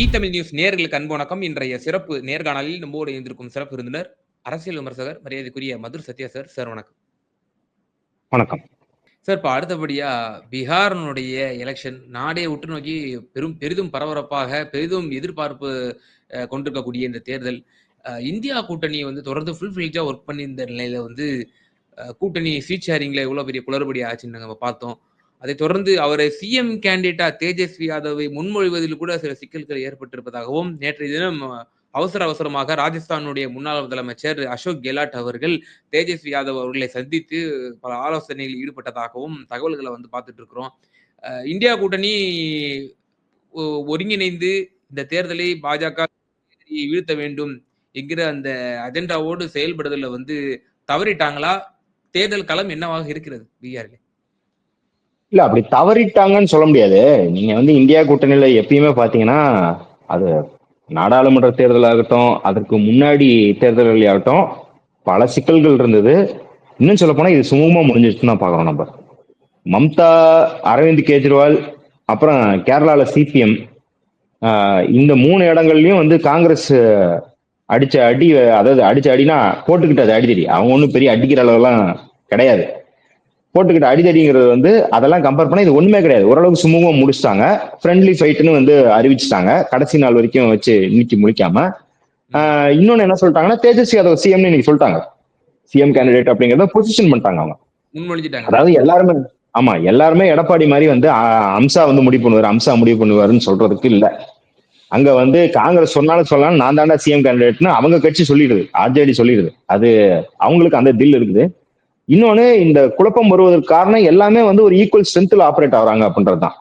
இ Tamil news நேர்களுக்கு அன்பு வணக்கம். இன்றைய சிறப்பு நேர்காணலில் நம்மோடு இருந்திருக்கும் சிறப்பு விருந்தினர் அரசியல் விமர்சகர் மரியாதைக்குரிய மதுர் சத்யா சார். சார் வணக்கம். வணக்கம். சார் இப்போ அடுத்தபடியா பீகாரினுடைய எலெக்ஷன் நாடே உற்று நோக்கி பெரும் பெரிதும் பரபரப்பாக பெரிதும் எதிர்பார்ப்பு கொண்டிருக்கக்கூடிய இந்த தேர்தல் இந்தியா கூட்டணி வந்து தொடர்ந்து ஃபுல் ஃபில்ஜா ஒர்க் பண்ணி இந்த நிலையில வந்து கூட்டணி சீட் ஷேரிங்ல எவ்வளவு பெரிய குளறுபடி ஆச்சுன்னு நம்ம பார்த்தோம். அதை தொடர்ந்து அவரை சிஎம் கேண்டிடேட்டா தேஜஸ்வி யாதவை முன்மொழிவதில் கூட சில சிக்கல்கள் ஏற்பட்டிருப்பதாகவும் நேற்றைய தினம் அவசர அவசரமாக ராஜஸ்தானுடைய முன்னாள் முதலமைச்சர் அசோக் கெலாட் அவர்கள் தேஜஸ்வி யாதவ் அவர்களை சந்தித்து பல ஆலோசனைகளில் ஈடுபட்டதாகவும் தகவல்களை வந்து பார்த்துட்டு இருக்கிறோம் இந்தியா கூட்டணி ஒ- ஒருங்கிணைந்து இந்த தேர்தலை பாஜக வீழ்த்த வேண்டும் என்கிற அந்த அஜெண்டாவோடு செயல்படுதல வந்து தவறிட்டாங்களா? தேர்தல் களம் என்னவாக இருக்கிறது? பீகாரில் இல்ல அப்படி தவறிட்டாங்கன்னு சொல்ல முடியாது. நீங்க வந்து இந்தியா கூட்டணியில எப்பயுமே பாத்தீங்கன்னா அது நாடாளுமன்ற தேர்தல் ஆகட்டும் அதற்கு முன்னாடி தேர்தல்கள் ஆகட்டும் பல சிக்கல்கள் இருந்தது. இன்னும் சொல்ல போனா இது சுமூகமா முடிஞ்சிருச்சுன்னு தான் பாக்குறோம் நம்ம மம்தா அரவிந்த் கெஜ்ரிவால் அப்புறம் கேரளால சிபிஎம் இந்த மூணு இடங்கள்லயும் வந்து காங்கிரஸ் அடிச்ச அடி அதாவது அடிச்ச அடினா போட்டுக்கிட்டது அடிதடி. அவங்க ஒன்றும் பெரிய அடிக்கிற அளவெல்லாம் கிடையாது. போட்டுக்கிட்ட அடிதடிங்கிறது வந்து அதெல்லாம் கம்பேர் பண்ணா இது ஒண்ணுமே கிடையாது. ஓரளவுக்கு சுமூகமா முடிச்சிட்டாங்க. ஃப்ரெண்ட்லி ஃபைட்னு வந்து அறிவிச்சிட்டாங்க. கடைசி நாள் வரைக்கும் வச்சு இன்னைக்கு முடிக்காம இன்னொன்னு என்ன சொல்லிட்டாங்கன்னா தேஜஸ்வி யாதவ் சிஎம்னு இன்னைக்கு சொல்லிட்டாங்க. சிஎம் கேண்டிடேட் அப்படிங்கறத பொசிஷன் பண்ணிட்டாங்க அவங்க. முன்மொழிஞ்சிட்டாங்க. அதாவது எல்லாருமே ஆமா எல்லாருமே எடப்பாடி மாதிரி வந்து அம்சா வந்து முடிவு பண்ணுவாரு அம்சா முடிவு பண்ணுவாருன்னு சொல்றதுக்கு இல்ல. அங்க வந்து காங்கிரஸ் சொன்னாலும் சொல்லலாம் நான் தாண்டா சிஎம் கேண்டிடேட்னு அவங்க கட்சி சொல்லிடுது. ஆர்ஜேடி சொல்லிடுது. அது அவங்களுக்கு அந்த தில் இருக்குது. இன்னொன்னு இந்த குழப்பம் வருவதற்கு காரணம் எல்லாமே வந்து ஒரு ஈக்குவல் ஸ்ட்ரென்த்ல ஆப்ரேட் ஆகுறாங்க அப்படின்றதுதான்.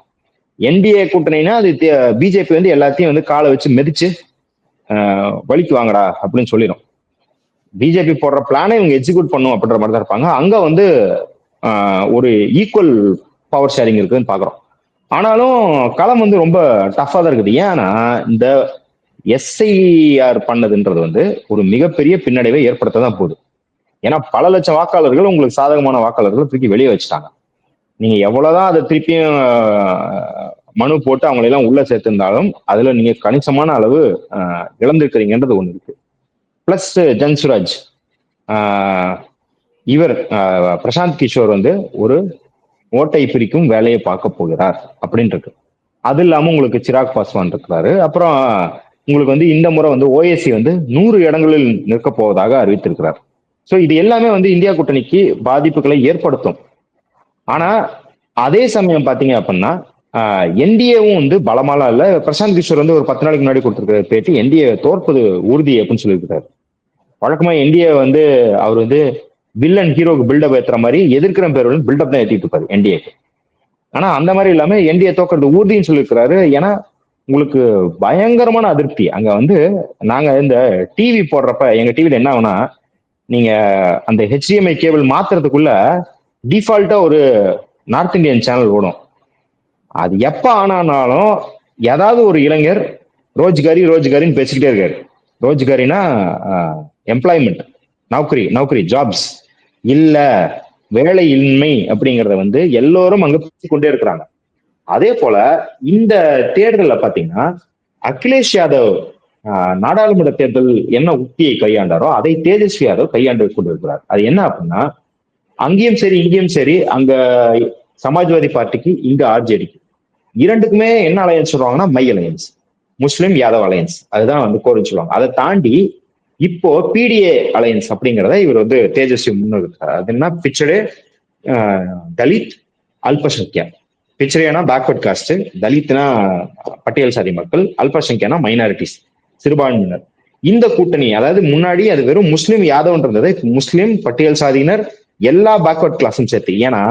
என்டிஏ கூட்டணினா அது பிஜேபி வந்து எல்லாத்தையும் வந்து காலை வச்சு மிதிச்சு வலிக்கு வாங்கடா அப்படின்னு சொல்லிடும். பிஜேபி போடுற பிளானை இவங்க எக்ஸிக்யூட் பண்ணும் அப்படின்ற மாதிரி தான் இருப்பாங்க. அங்க வந்து ஒரு ஈக்குவல் பவர் ஷேரிங் இருக்குதுன்னு பாக்குறோம். ஆனாலும் களம் வந்து ரொம்ப டஃபா தான் இருக்குது. ஏன்னா இந்த எஸ்ஐஆர் பண்ணதுன்றது வந்து ஒரு மிகப்பெரிய பின்னடைவை ஏற்படுத்த தான் போகுது. ஏன்னா பல லட்சம் வாக்காளர்கள் உங்களுக்கு சாதகமான வாக்காளர்களை தூக்கி வெளியே வச்சுட்டாங்க. நீங்க எவ்வளவுதான் அதை திருப்பியும் மனு போட்டு அவங்களை எல்லாம் உள்ள சேர்த்திருந்தாலும் அதுல நீங்க கணிசமான அளவு இழந்திருக்கிறீங்கன்றது ஒண்ணு இருக்கு. பிளஸ் ஜன்சுராஜ் ஆஹ், இவர் பிரசாந்த் கிஷோர் வந்து ஒரு ஓட்டை பிரிக்கும் வேலையை பார்க்க போகிறார் அப்படின்னு இருக்கு அது இல்லாம உங்களுக்கு சிராக் பாஸ்வான் இருக்கிறாரு. அப்புறம் உங்களுக்கு வந்து இந்த முறை வந்து ஓஎஸ்சி வந்து நூறு இடங்களில் நிற்க போவதாக அறிவித்திருக்கிறார். ஸோ இது எல்லாமே வந்து இந்தியா கூட்டணிக்கு பாதிப்புகளை ஏற்படுத்தும். ஆனா அதே சமயம் பாத்தீங்க அப்படின்னா என்டிஏவும் வந்து பலமாலாம் இல்ல. பிரசாந்த் கிஷோர் வந்து ஒரு பத்து நாளைக்கு முன்னாடி கொடுத்திருக்கிற பேட்டி என்டிஏ தோற்பது உறுதி அப்படின்னு சொல்லியிருக்கிறாரு. வழக்கமா என்டிஏ வந்து அவர் வந்து வில்லன் ஹீரோக்கு பில்டப் ஏற்றுற மாதிரி எதிர்க்கிற பேர் வந்து பில்டப் தான் ஏற்றிட்டு இருப்பாரு என்டிஏக்கு. ஆனா அந்த மாதிரி இல்லாம என்டிஏ தோக்கிறது உறுதின்னு சொல்லியிருக்கிறாரு. ஏன்னா உங்களுக்கு பயங்கரமான அதிருப்தி. அங்க வந்து நாங்க இந்த டிவி போடுறப்ப எங்க டிவியில என்ன ஆகுனா நீங்க அந்த ஹெச்டிஎம்ஐ கேபிள் மாத்துறதுக்குள்ள டிஃபால்ட்டா ஒரு நார்த் இந்தியன் சேனல் ஓடும். அது எப்ப ஆனானாலும் ஏதாவது ஒரு இளைஞர் ரோஜ்காரி ரோஜ்காரின்னு பேசிக்கிட்டே இருக்காரு. ரோஜ்காரினா எம்ப்ளாய்மெண்ட் நௌக்கரி நௌக்கரி ஜாப்ஸ் இல்ல வேலையின்மை அப்படிங்கறத வந்து எல்லோரும் அங்க பேசிக்கொண்டே இருக்கிறாங்க. அதே போல இந்த தேர்தலில் பாத்தீங்கன்னா அகிலேஷ் யாதவ் நாடாளுமன்ற தேர்தல் என்ன உத்தியை கையாண்டாரோ அதை தேஜஸ்வி யாதவ் கையாண்டு கொண்டிருக்கிறார். அது என்ன அப்படின்னா அங்கேயும் சரி இங்கேயும் சரி அங்க சமாஜ்வாதி பார்ட்டிக்கு இங்க ஆர்ஜேடிக்கு இரண்டுக்குமே என்ன அலையன்ஸ் சொல்லுவாங்கன்னா MY alliance Muslim Yadav alliance அதுதான் வந்து கோரின்னு சொல்லுவாங்க. அதை தாண்டி இப்போ பிடிஏ அலையன்ஸ் அப்படிங்கிறத இவர் வந்து தேஜஸ்வி முன்னிறுத்தார் அது என்ன? பிச்சடே தலித் அல்பசங்கியா. பிச்சரேனா பேக்வர்ட் காஸ்ட் தலித்னா பட்டியல் சாதி மக்கள் அல்பசங்கியானா மைனாரிட்டிஸ் சிறுபான்மையினர். இந்த கூட்டணி அதாவது முன்னாடி அது வெறும் முஸ்லீம் யாதவன் இருந்தது. முஸ்லீம் பட்டியல் சாதியினர் எல்லா பேக்வர்ட் கிளாஸும் சேர்த்து. ஏன்னா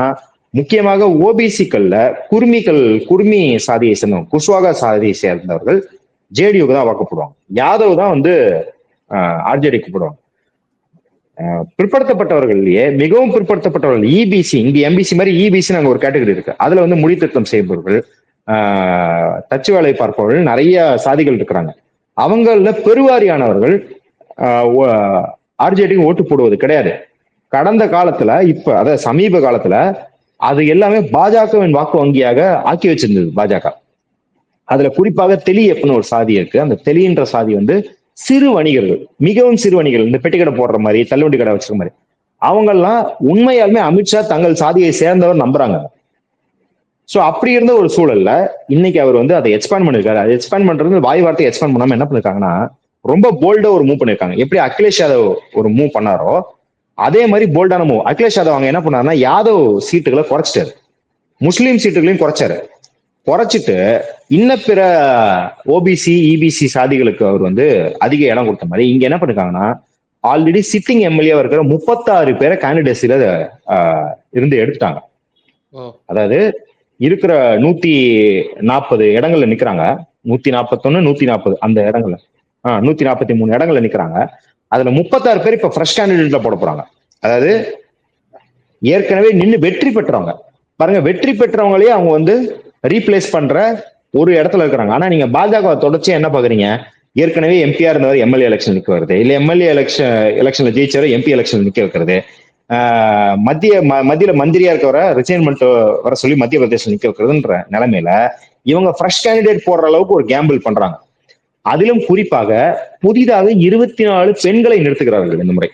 முக்கியமாக ஓபிசிக்கள்ல குர்மிகள் குர்மி சாதியை சேர்ந்தவங்க குஷ்வாகா சாதியை சேர்ந்தவர்கள் ஜேடியுக்கு தான் வாக்கப்படுவாங்க. யாதவ் தான் வந்து ஆர்ஜேடிக்கு போடுவாங்க பிற்படுத்தப்பட்டவர்கள்லயே மிகவும் பிற்படுத்தப்பட்டவர்கள் இபிசி இங்க எம்பிசி மாதிரி இபிசி நாங்க ஒரு கேட்டகரி இருக்கு. அதுல வந்து முடித்திருத்தம் செய்பவர்கள் ஆஹ் தச்சு வேலை பார்ப்பவர்கள் நிறைய சாதிகள் இருக்கிறாங்க. அவங்கள பெருவாரியானவர்கள் ஆர்ஜேடிக்கு ஓட்டு போடுவது கிடையாது. கடந்த காலத்துல இப்ப அதாவது சமீப காலத்துல அது எல்லாமே பாஜகவின் வாக்கு வங்கியாக ஆக்கி வச்சிருந்தது பாஜக. அதுல குறிப்பாக தெளி அப்படின்னு ஒரு சாதி இருக்கு. அந்த தெளின்ற சாதி வந்து சிறு வணிகர்கள் மிகவும் சிறு வணிகர்கள் இந்த பெட்டி கடை போடுற மாதிரி தள்ளுவண்டி கடை வச்சிருக்க மாதிரி. அவங்கெல்லாம் உண்மையாலுமே அமித்ஷா தங்கள் சாதியை சேர்ந்தவர் நம்புறாங்க. சோ அப்படி இருந்த ஒரு சூழல்ல இன்னைக்கு அவர் வந்து அதை எக்ஸ்பேண்ட் பண்ணிருக்காரு. அதை எக்ஸ்பேண்ட் பண்றது வாய் வார்த்தை எக்ஸ்பேண்ட் பண்ணாம என்ன பண்ணிருக்காங்கன்னா ரொம்ப போல்டா ஒரு மூவ் பண்ணிருக்காங்க. எப்படி அகிலேஷ் யாதவ் ஒரு மூவ் பண்ணாரோ அதே மாதிரி போல்டான மூவ் அகிலேஷ் யாதவ் அவங்க என்ன பண்ணாருன்னா யாதவ் சீட்டுகளை குறைச்சிட்டாரு. முஸ்லீம் சீட்டுகளையும் குறைச்சாரு. குறைச்சிட்டு இன்ன பிற ஓபிசி இபிசி சாதிகளுக்கு அவர் வந்து அதிக இடம் கொடுத்த மாதிரி இங்க என்ன பண்ணிருக்காங்கன்னா ஆல்ரெடி சிட்டிங் எம்எல்ஏ இருக்கிற முப்பத்தாறு பேரை கேண்டிடேட்ஸில இருந்து எடுத்துட்டாங்க. அதாவது இருக்கிற நூத்தி நாற்பது இடங்கள்ல நிக்கிறாங்க. நூத்தி நாற்பத்தொன்னு நூத்தி நாற்பது அந்த இடங்கள்ல. ஆஹ் நூத்தி நாற்பத்தி மூணு இடங்கள்ல நிக்கிறாங்க. அதுல முப்பத்தாறு பேர் இப்ப ஃப்ரெஷ் கேண்டிடேட்ல போட போறாங்க. அதாவது ஏற்கனவே நின்னு வெற்றி பெற்றவங்க. பாருங்க வெற்றி பெற்றவங்களே அவங்க வந்து ரீப்ளேஸ் பண்ற ஒரு இடத்துல இருக்கிறாங்க. ஆனா நீங்க பாஜக தொடர்ச்சியா என்ன பாக்குறீங்க? ஏற்கனவே எம்பியா இருந்தவர் எம்எல்ஏ எலெக்ஷன் நிக்க வருது இல்ல எம்எல்ஏ எலெக்ஷன் எலெக்ஷன்ல ஜெயிச்சவர் எம்பி எலெக்ஷன் நிக்க வைக்கிறது. மத்திய ம- மத்தியில மந்திரியா இருக்கவரை ரிசைன்மெண்ட் வர சொல்லி மத்திய பிரதேசம் நிக்க வைக்கிறதுன்ற நிலைமையில இவங்க ஃப்ரெஷ் கேண்டிடேட் போடுற அளவுக்கு ஒரு கேம்பிள் பண்றாங்க. அதிலும் குறிப்பாக புதிதாக இருபத்தி நாலு பெண்களை நிறுத்துகிறார்கள் இந்த முறை.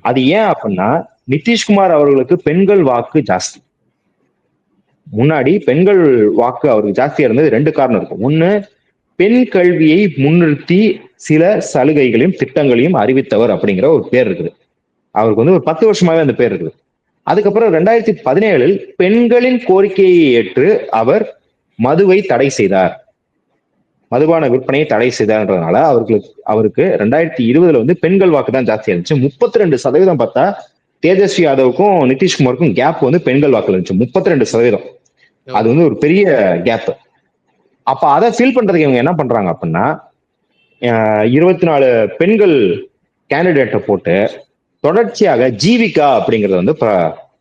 அது ஏன் அப்படின்னா நிதிஷ்குமார் அவர்களுக்கு பெண்கள் வாக்கு ஜாஸ்தி. முன்னாடி பெண்கள் வாக்கு அவருக்கு ஜாஸ்தியா இருந்தது ரெண்டு காரணம் இருக்கும் ஒண்ணு பெண் கல்வியை முன்னிறுத்தி சில சலுகைகளையும் திட்டங்களையும் அறிவித்தவர் அப்படிங்கிற ஒரு பேர் இருக்குது. அவருக்கு வந்து ஒரு பத்து வருஷமாவே அந்த பேர் இருக்குது. அதுக்கப்புறம் ரெண்டாயிரத்தி பதினேழில் பெண்களின் கோரிக்கையை ஏற்று அவர் மதுவை தடை செய்தார். மதுபான விற்பனையை தடை செய்தார்ன்றதுனால அவருக்கு அவருக்கு ரெண்டாயிரத்தி இருபதுல வந்து பெண்கள் வாக்கு தான் ஜாஸ்தியா இருந்துச்சு முப்பத்தி ரெண்டு சதவீதம் பார்த்தா தேஜஸ்வி யாதவுக்கும் நிதிஷ்குமாருக்கும் கேப் வந்து பெண்கள் வாக்குல இருந்துச்சு. முப்பத்தி ரெண்டு சதவீதம். அது வந்து ஒரு பெரிய கேப் அப்ப அதை ஃபீல் பண்றதுக்கு இவங்க என்ன பண்றாங்க அப்படின்னா இருபத்தி நாலு பெண்கள் கேண்டிடேட்டை போட்டு தொடர்ச்சியாக ஜீவிகா அப்படிங்கறத வந்து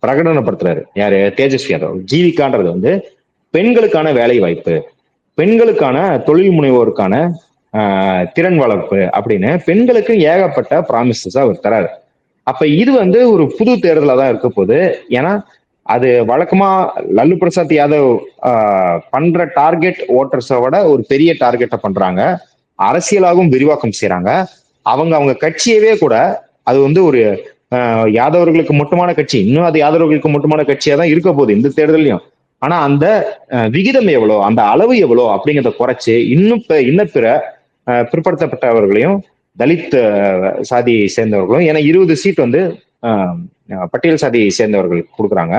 பிரகடனப்படுத்துறாரு. யாரு? தேஜஸ்வி யாதவ் ஜீவிகான்றது வந்து பெண்களுக்கான வேலை வாய்ப்பு பெண்களுக்கான தொழில் முனைவோருக்கான திறன் வளர்ப்பு அப்படின்னு பெண்களுக்கு ஏகப்பட்ட ப்ராமிசஸ் அவர் தராரு. அப்ப இது வந்து ஒரு புது தேர்தலா தான் இருக்க போகுது. ஏன்னா அது வழக்கமா லல்லு பிரசாத் யாதவ் பண்ற டார்கெட் ஓட்டர்ஸை விட ஒரு பெரிய டார்கெட்டை பண்றாங்க. அரசியலாகவும் விரிவாக்கம் செய்யறாங்க அவங்க அவங்க கட்சியவே கூட அது வந்து ஒரு யாதவர்களுக்கு மட்டுமான கட்சி. இன்னும் அது யாதவர்களுக்கு மட்டுமான கட்சியா தான் இருக்க போகுது இந்த தேர்தலையும் ஆனா அந்த விகிதம் எவ்வளோ அந்த அளவு எவ்வளோ அப்படிங்கிறத குறைச்சு இன்னும் இன்னும் பிற பிற்படுத்தப்பட்டவர்களையும் தலித் சாதியை சேர்ந்தவர்களும் ஏன்னா இருபது சீட் வந்து பட்டியல் சாதியை சேர்ந்தவர்களுக்கு கொடுக்குறாங்க.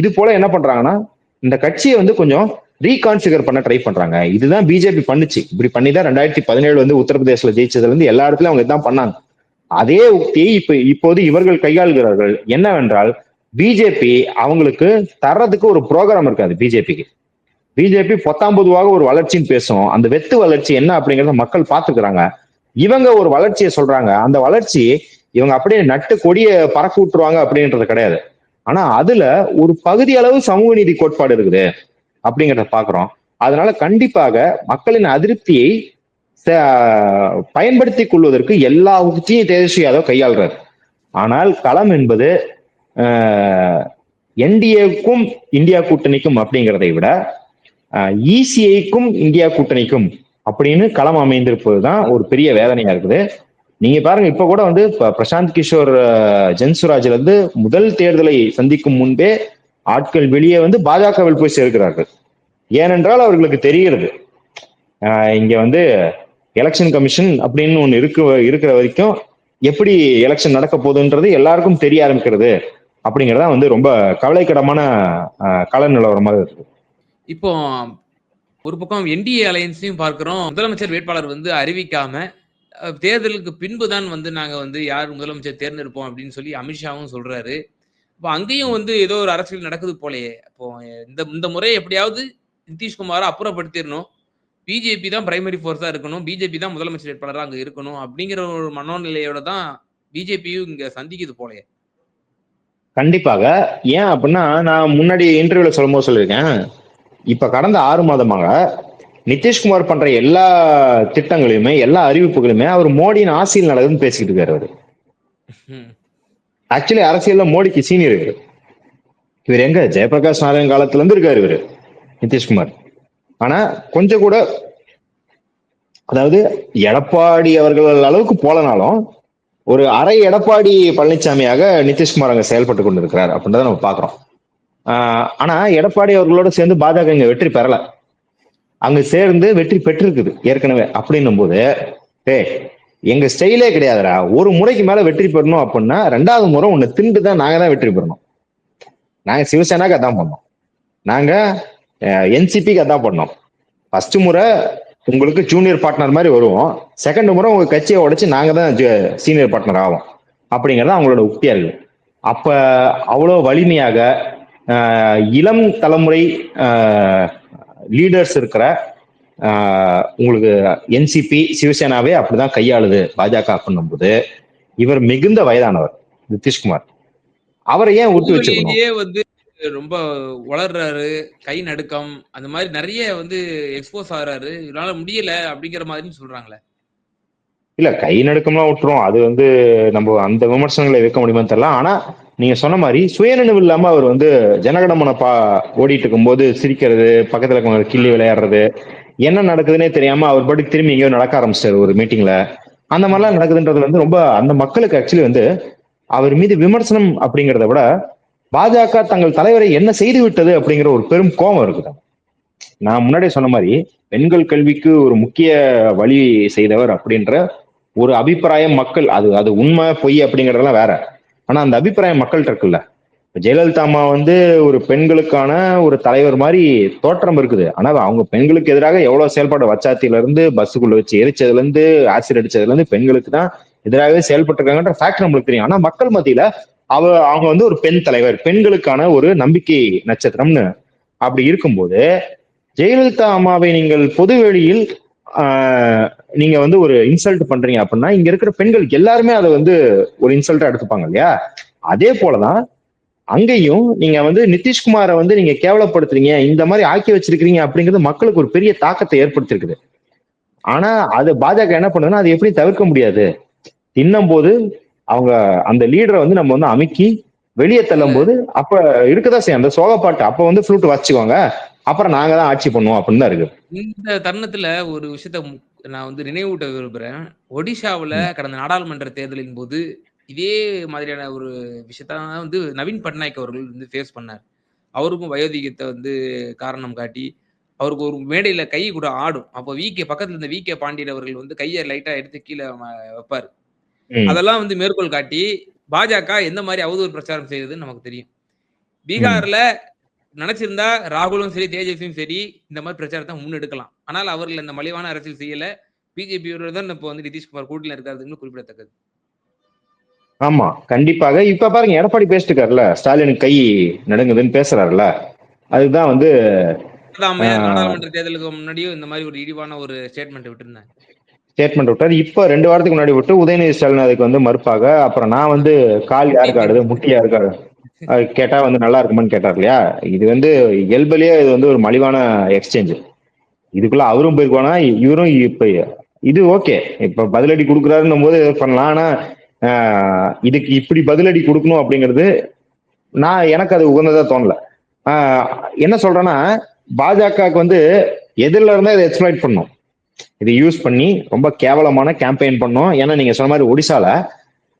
இது போல என்ன பண்றாங்கன்னா இந்த கட்சியை வந்து கொஞ்சம் ரீகான்ஃபிகர் பண்ண ட்ரை பண்றாங்க. இதுதான் பிஜேபி பண்ணுச்சு. இப்படி பண்ணி தான் ரெண்டாயிரத்தி பதினேழு வந்து உத்தரப்பிரதேசல ஜெயிச்சதுல இருந்து எல்லா இடத்துலயும் அவங்க இதான் பண்ணாங்க. அதே உக்தியை இப்ப இப்போது இவர்கள் கையாளுகிறார்கள். என்னவென்றால் பிஜேபி அவங்களுக்கு தர்றதுக்கு ஒரு ப்ரோக்ராம் இருக்காது பிஜேபிக்கு பிஜேபி பொத்தாம்பதுவாக ஒரு வளர்ச்சின்னு பேசும். அந்த வெத்து வளர்ச்சி என்ன அப்படிங்கறத மக்கள் பாத்துக்கிறாங்க இவங்க ஒரு வளர்ச்சியை சொல்றாங்க. அந்த வளர்ச்சி இவங்க அப்படியே நட்டு கொடிய பறக்க விட்டுருவாங்க அப்படின்றது கிடையாது. ஆனா அதுல ஒரு பகுதி அளவு சமூக நீதி கோட்பாடு இருக்குது அப்படிங்கிறத பாக்குறோம் அதனால கண்டிப்பாக மக்களின் அதிருப்தியை பயன்படுத்திக் கொள்வதற்கு எல்லா உத்தியும் தேஜஸ்வி யாதவ் கையாளுறாரு. ஆனால் களம் என்பது என்டிஏக்கும் இந்தியா கூட்டணிக்கும் அப்படிங்கிறதை விட இசிஐக்கும் இந்தியா கூட்டணிக்கும் அப்படின்னு களம் அமைந்திருப்பது தான் ஒரு பெரிய வேதனையா இருக்குது. நீங்க பாருங்க இப்ப கூட வந்து பிரசாந்த் கிஷோர் அஹ், ஜென்சுராஜ்ல இருந்து முதல் தேர்தலை சந்திக்கும் முன்பே ஆட்கள் வெளியே வந்து பாஜகவில் போய் சேர்க்கிறார்கள். ஏனென்றால் அவர்களுக்கு தெரிகிறது. இங்க வந்து எலெக்ஷன் கமிஷன் அப்படின்னு ஒன்று இருக்கு இருக்கிற வரைக்கும் எப்படி எலெக்ஷன் நடக்க போகுதுன்றது எல்லாருக்கும் தெரிய ஆரம்பிக்கிறது அப்படிங்கிறதா வந்து ரொம்ப கவலைக்கிடமான கல கள நிலவரமாக இருக்கு. இப்போ ஒரு பக்கம் என்டிஏ அலையன்ஸையும் பார்க்கிறோம். முதலமைச்சர் வேட்பாளர் வந்து அறிவிக்காம தேர்தலுக்கு பின்பு தான் வந்து நாங்கள் வந்து யார் முதலமைச்சர் தேர்ந்தெடுப்போம் அப்படின்னு சொல்லி அமித்ஷாவும் சொல்றாரு. இப்போ அங்கேயும் வந்து ஏதோ ஒரு அரசியல் நடக்குது போலயே. அப்போ இந்த இந்த முறை எப்படியாவது நிதிஷ்குமாரை அப்புறப்படுத்திடணும். பிஜேபி தான் பிரைமரி ஃபோர்ஸா இருக்கணும். பிஜேபி தான் முதலமைச்சர் வேட்பாளராக அங்க இருக்கணும் அப்படிங்கிற ஒரு மனோநிலையோட தான் பிஜேபியும் இங்க சந்திக்குது போலயே. கண்டிப்பாக. ஏன் அப்படின்னா நான் முன்னாடி இன்டர்வியூல சொல்லும்போது சொல்லியிருக்கேன். இப்ப கடந்த ஆறு மாதமாக நிதிஷ்குமார் பண்ற எல்லா திட்டங்களையுமே எல்லா அறிவிப்புகளுமே அவர் மோடியின் ஆசையில் நடக்குதுன்னு பேசிக்கிட்டு இருக்காரு அவரு. ஆக்சுவலி அரசியல்ல மோடிக்கு சீனியர் இவர். இவர் எங்க? ஜெயபிரகாஷ் நாராயண் காலத்துல இருந்து இருக்காரு இவரு நிதிஷ்குமார். ஆனா கொஞ்சம் கூட அதாவது எடப்பாடி அவர்கள் அளவுக்கு போலனாலும் ஒரு அரை எடப்பாடி பழனிசாமியாக நிதிஷ்குமார் அங்க செயல்பட்டு கொண்டிருக்கிறார் அப்படின்றத நம்ம பாக்குறோம் ஆஹ் ஆனா எடப்பாடி அவர்களோட சேர்ந்து பாஜக இங்க வெற்றி பெறல. அங்க சேர்ந்து வெற்றி பெற்றிருக்குது ஏற்கனவே. அப்படின்னும் போது டே எங்க ஸ்டைலே கிடையாதுடா. ஒரு முறைக்கு மேல வெற்றி பெறணும் அப்படின்னா ரெண்டாவது முறை ஒண்ணு திண்டு தான் நாங்க தான் வெற்றி பெறணும். நாங்க சிவசேனாக்கு அதான் பண்ணோம். நாங்க என்சிபிக்கு அதான் பண்ணோம். ஃபர்ஸ்ட் முறை உங்களுக்கு ஜூனியர் பார்ட்னர் மாதிரி வருவோம். செகண்ட் முறை உங்க கட்சியை உடைச்சு நாங்க தான் சீனியர் பார்ட்னர் ஆகும் அப்படிங்கறது அவங்களோட உக்தியா இருக்கு அப்ப அவ்வளோ வலிமையாக இளம் தலைமுறை லீடர்ஸ் இருக்கிற உங்களுக்கு என்சிபி சிவசேனாவே அப்படிதான் கையாளுது பாஜக அப்படின்னும்போது. இவர் மிகுந்த வயதானவர் நிதிஷ்குமார். அவரை ஏன் விட்டு வச்சுக்கணும் வந்து ரொம்ப வளர்றாரு கை நடுக்கம் அந்த மாதிரி நிறைய வந்து எக்ஸ்போஸ் ஆகுறாரு. இதனால முடியல அப்படிங்கிற மாதிரி சொல்றாங்களே. இல்ல கை நடுக்கம்லாம் விட்டுரும். அது வந்து நம்ம அந்த விமர்சனங்களை வைக்க முடியுமான்னு தெரியல. ஆனா நீங்க சொன்ன மாதிரி சுயநினைவு இல்லாம அவர் வந்து ஜனகணமன பா ஓடிட்டு இருக்கும்போது சிரிக்கிறது பக்கத்துல இருக்கவங்க கிள்ளி விளையாடுறது என்ன நடக்குதுன்னே தெரியாம அவர் பாட்டுக்கு திரும்பி எங்கேயோ நடக்க ஆரம்பிச்சிட்டாரு ஒரு மீட்டிங்ல அந்த மாதிரிலாம் நடக்குதுன்றது வந்து ரொம்ப அந்த மக்களுக்கு ஆக்சுவலி வந்து அவர் மீது விமர்சனம் அப்படிங்கிறத விட பாஜக தங்கள் தலைவரை என்ன செய்து விட்டது அப்படிங்கிற ஒரு பெரும் கோபம் இருக்குது. நான் முன்னாடியே சொன்ன மாதிரி பெண்கள் கல்விக்கு ஒரு முக்கிய வழி செய்தவர் அப்படின்ற ஒரு அபிப்பிராயம் மக்கள் அது அது உண்மை பொய் அப்படிங்கறதெல்லாம் வேற. ஆனா அந்த அபிப்பிராயம் மக்கள்கிட்ட இருக்குல்ல. ஜெயலலிதா அம்மா வந்து ஒரு பெண்களுக்கான ஒரு தலைவர் மாதிரி தோற்றம் இருக்குது. ஆனா அவங்க பெண்களுக்கு எதிராக எவ்வளவு செயல்பாடு வச்சாத்தில இருந்து பஸ்ஸுக்குள்ள வச்சு எரிச்சதுல இருந்து ஆசிட் அடிச்சதுல இருந்து பெண்களுக்கு தான் எதிராகவே செயல்பட்டு இருக்காங்கன்ற ஃபேக்ட் நம்மளுக்கு தெரியும். ஆனா மக்கள் மத்தியில அவ அவங்க வந்து ஒரு பெண் தலைவர். பெண்களுக்கான ஒரு நம்பிக்கை நட்சத்திரம்னு அப்படி இருக்கும்போது ஜெயலலிதா அம்மாவை நீங்கள் பொது வெளியில் நீங்க வந்து ஒரு இன்சல்ட் பண்றீங்க அப்படின்னா இங்க இருக்கிற பெண்கள் எல்லாருமே அதை வந்து ஒரு இன்சல்ட்டா எடுத்துப்பாங்க இல்லையா? அதே போலதான் அங்கேயும் நீங்க வந்து நிதிஷ்குமாரை வந்து நீங்க கேவலப்படுத்துறீங்க இந்த மாதிரி ஆக்கி வச்சிருக்கிறீங்க அப்படிங்கிறது மக்களுக்கு ஒரு பெரிய தாக்கத்தை ஏற்படுத்திருக்குது ஆனா அது பாஜக என்ன பண்ணுதுன்னா அது எப்படி தவிர்க்க முடியாது. தின்னும் போது அவங்க அந்த லீடரை வந்து நம்ம வந்து அமுக்கி வெளியே தள்ளும் போது அப்ப இருக்கதான் செய்யும். அந்த சோகப்பாட்டு அப்ப வந்து ஃப்ளூட் வச்சுக்கோங்க. அப்புறம் நாங்க தான் ஆட்சி பண்ணுவோம் அப்படின்னு தான் இருக்கு. இந்த தருணத்துல ஒரு விஷயத்த நான் வந்து நினைவூட்ட விரும்புறேன். ஒடிஷாவுல கடந்த நாடாளுமன்ற தேர்தலின் போது இதே மாதிரியான ஒரு விஷயத்த வந்து நவீன் பட்நாயக் அவர்கள் வந்து ஃபேஸ் பண்ணார். அவருக்கும் வயோதிகத்தை வந்து காரணம் காட்டி அவருக்கு ஒரு மேடையில கை கூட ஆடும். அப்போ விகே பக்கத்துல இருந்த விகே பாண்டியன் அவர்கள் வந்து கையை லைட்டா எடுத்து கீழே வைப்பாரு. அதெல்லாம் வந்து மேற்கோள் காட்டி பாஜக எந்த மாதிரி அவதூறு பிரச்சாரம் செய்யுதுன்னு நமக்கு தெரியும். பீகார்ல நினைச்சிருந்தா ராகுலும் சரி தேஜஸ்வியும் சரி இந்த மாதிரி பிரச்சாரத்தை முன்னெடுக்கலாம். ஆனால் அவர்கள் இந்த மலிவான அரசியல் செய்யல. பிஜேபியோட தான் இப்போ வந்து நிதிஷ்குமார் கூட்டில் இருக்காருன்னு குறிப்பிடத்தக்கது. ஆமா கண்டிப்பாக. இப்ப பாருங்க எடப்பாடி பேசிட்டு இருக்காருல்ல ஸ்டாலினுக்கு கை நடுங்குதுன்னு பேசுறாருல்ல. அதுதான் வந்து. நாடாளுமன்ற தேர்தலுக்கு முன்னாடியும் இந்த மாதிரி ஒரு இழிவான ஒரு ஸ்டேட்மெண்ட் விட்டுருந்தாங்க. ஸ்டேட்மெண்ட் விட்டார். இப்போ ரெண்டு வாரத்துக்கு முன்னாடி விட்டு உதயநிதி ஸ்டாலின் அதுக்கு வந்து மறுப்பாக அப்புறம் நான் வந்து கால் யாருக்கு ஆடுது முட்டி யாருக்கு ஆடுது அது கேட்டா வந்து நல்லா இருக்குமான்னு கேட்டார் இல்லையா? இது வந்து இயல்பிலேயே இது வந்து ஒரு மலிவான எக்ஸ்சேஞ்ச் இதுக்குள்ள அவரும் போயிருக்கோனா இவரும் இப்ப இது ஓகே இப்ப பதிலடி கொடுக்குறாருன்னும் போது பண்ணலாம். ஆனா இதுக்கு இப்படி பதிலடி கொடுக்கணும் அப்படிங்கிறது நான் எனக்கு அது உகந்ததா தோணல. என்ன சொல்றேன்னா பாஜகவுக்கு வந்து எதிரில இருந்தா இதை எக்ஸ்பிளைட் பண்ணும் இதை யூஸ் பண்ணி ரொம்ப கேவலமான கேம்பெயின் பண்ணோம். ஏன்னா நீங்க சொன்ன மாதிரி ஒடிசால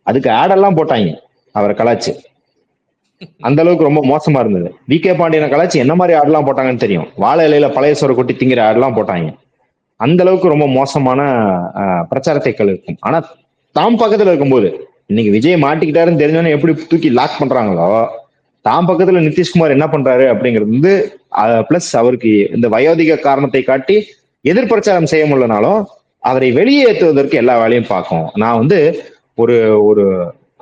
அதுக்கு ஆடெல்லாம் போட்டாங்க. அவரை கலாச்சு அந்த அளவுக்கு ரொம்ப மோசமா இருந்தது. வி கே பாண்டியனை கலாச்சு என்ன மாதிரி ஆடெல்லாம் போட்டாங்கன்னு தெரியும். வாழை இலையில பழைய சோறு கொட்டி திங்கிற ஆடெல்லாம் போட்டாங்க. அந்த அளவுக்கு ரொம்ப மோசமான பிரச்சாரத்தை பிரச்சாரத்தைகள் இருக்கும் ஆனா தாம் பக்கத்துல இருக்கும்போது இன்னைக்கு விஜய் மாட்டிக்கிட்டாருன்னு தெரிஞ்சோன்னே எப்படி தூக்கி லாக் பண்றாங்களோ தாம் பக்கத்துல நிதிஷ்குமார் என்ன பண்றாரு அப்படிங்கிறது வந்து பிளஸ் அவருக்கு இந்த வயோதிக காரணத்தை காட்டி எதிர் பிரச்சாரம் செய்ய முடியலனாலும் அவரை வெளியேற்றுவதற்கு எல்லா வேலையும் பார்க்கும். நான் வந்து ஒரு ஒரு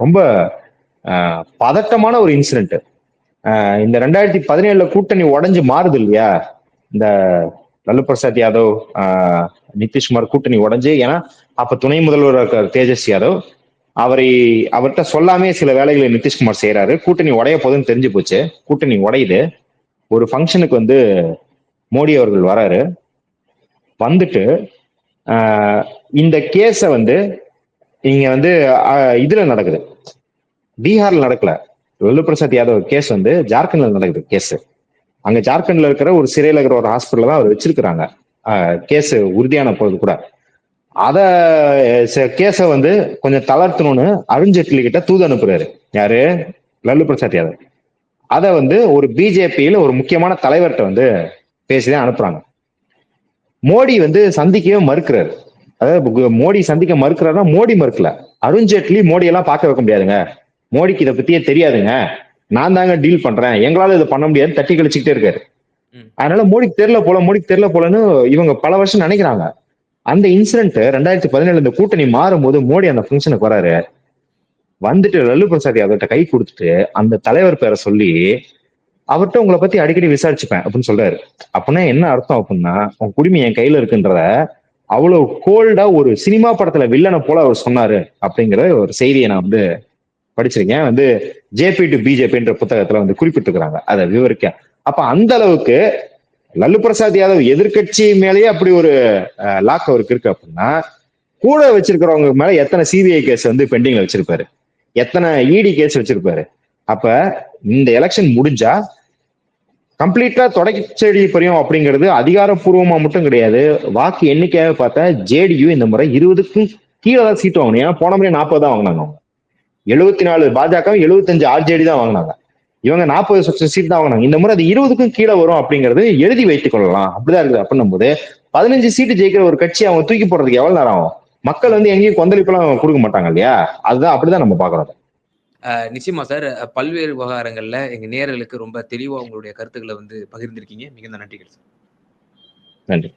ரொம்ப பதட்டமான ஒரு இன்சிடென்ட் இந்த ரெண்டாயிரத்தி பதினேழுல கூட்டணி உடஞ்சு மாறுது இல்லையா? இந்த லல்லு பிரசாத் யாதவ் நிதிஷ்குமார் கூட்டணி உடஞ்சு ஏன்னா அப்ப துணை முதல்வர் இருக்கார் தேஜஸ் யாதவ். அவரை அவர்கிட்ட சொல்லாமே சில வேலைகளை நிதிஷ்குமார் செய்யறாரு கூட்டணி உடைய போதுன்னு தெரிஞ்சு போச்சு. கூட்டணி உடையுது. ஒரு ஃபங்க்ஷனுக்கு வந்து மோடி அவர்கள் வராரு. வந்துட்டு இந்த கேஸ வந்து இங்க வந்து இதுல நடக்குது. பீகார்ல நடக்கல. லல்லு பிரசாத் யாதவ் கேஸ் வந்து ஜார்க்கண்ட்ல நடக்குது கேஸ். அங்க ஜார்க்கண்ட்ல இருக்கிற ஒரு சிறையில் இருக்கிற ஒரு ஹாஸ்பிட்டல் தான் அவர் வச்சிருக்கிறாங்க. கேஸ் உறுதியான போது கூட. அத கேஸை வந்து கொஞ்சம் தளர்த்தணும்னு அருண்ஜேட்லி கிட்ட தூது அனுப்புறாரு. யாரு? லல்லு பிரசாத் யாதவ். அதை வந்து ஒரு பிஜேபியில ஒரு முக்கியமான தலைவர்கிட்ட வந்து பேசிதான் அனுப்புறாங்க. மோடி வந்து சந்திக்கவே மறுக்கிறாரு. அதாவது மோடி சந்திக்க மறுக்கிறாருன்னா மோடி மறுக்கல. அருண்ஜேட்லி மோடி எல்லாம் பார்க்க வைக்க முடியாதுங்க. மோடிக்கு இதை பத்தியே தெரியாதுங்க. நான் தாங்க டீல் பண்றேன். எங்களால இதை பண்ண முடியாது. தட்டி கழிச்சுக்கிட்டே இருக்காரு. அதனால மோடிக்கு தெரியல போல மோடிக்கு தெரியல போலன்னு இவங்க பல வருஷம் நினைக்கிறாங்க. அந்த இன்சிடென்ட் ரெண்டாயிரத்தி பதினேழு இந்த கூட்டணி மாறும்போது மோடி அந்த ஃபங்க்ஷனுக்கு வராரு. வந்துட்டு லல்லு பிரசாத் யாதவ்கிட்ட கை கொடுத்துட்டு அந்த தலைவர் பேரை சொல்லி அவர்கிட்ட உங்களை பத்தி அடிக்கடி விசாரிச்சுப்பேன் அப்படின்னு சொல்றாரு. அப்படின்னா என்ன அர்த்தம் அப்படின்னா உன் குடிமை என் கையில இருக்குன்றத அவ்வளவு கோல்டா ஒரு சினிமா படத்துல வில்லனை போல அவர் சொன்னாரு அப்படிங்கிற ஒரு செய்தியை நான் வந்து படிச்சிருக்கேன். வந்து ஜேபி டு பிஜேபின்ற புத்தகத்துல வந்து குறிப்பிட்டிருக்கிறாங்க. அதை விவரிக்க. அப்ப அந்த அளவுக்கு லல்லு பிரசாத் யாதவ் எதிர்க்கட்சி மேலேயே அப்படி ஒரு லாக் அவருக்கு இருக்கு அப்படின்னா கூட வச்சிருக்கிறவங்க மேல எத்தனை சிபிஐ கேஸ் வந்து பெண்டிங்ல வச்சிருப்பாரு? எத்தனை இடி கேஸ் வச்சிருப்பாரு? அப்ப இந்த எலெக்ஷன் முடிஞ்சா கம்ப்ளீட்டா தொடக்கச்செடி பரியம் அப்படிங்கிறது அதிகாரப்பூர்வமா மட்டும் கிடையாது. வாக்கு எண்ணிக்கையாக பார்த்தா ஜேடியு இந்த முறை இருபதுக்கும் கீழே தான் சீட் வாங்கணும் ஏன்னா போன முறை நாற்பது தான் வாங்கினாங்க எழுபத்தி நாலு பாஜக எழுபத்தஞ்சு ஆர்ஜேடி தான் வாங்கினாங்க. இவங்க நாற்பது சீட் தான் வாங்கினாங்க. இந்த முறை அது இருபதுக்கும் கீழே வரும் அப்படிங்கிறது எழுதி வைத்துக் கொள்ளலாம். அப்படிதான் இருக்குது அப்படின்னும் போது பதினஞ்சு சீட்டு ஜெயிக்கிற ஒரு கட்சி அவங்க தூக்கி போடுறதுக்கு எவ்வளவு நேரம் ஆகும்? மக்கள் வந்து எங்கேயும் கொந்தளிப்பெல்லாம் கொடுக்க மாட்டாங்க இல்லையா? அதுதான் அப்படிதான் நம்ம பாக்குறோம் நிச்சயமா சார். பல்வேறு விவகாரங்கள்ல எங்க நேயர்களுக்கு ரொம்ப தெளிவா உங்களுடைய கருத்துக்களை வந்து பகிர்ந்திருக்கீங்க. மிகுந்த நன்றிகள் சார். நன்றி.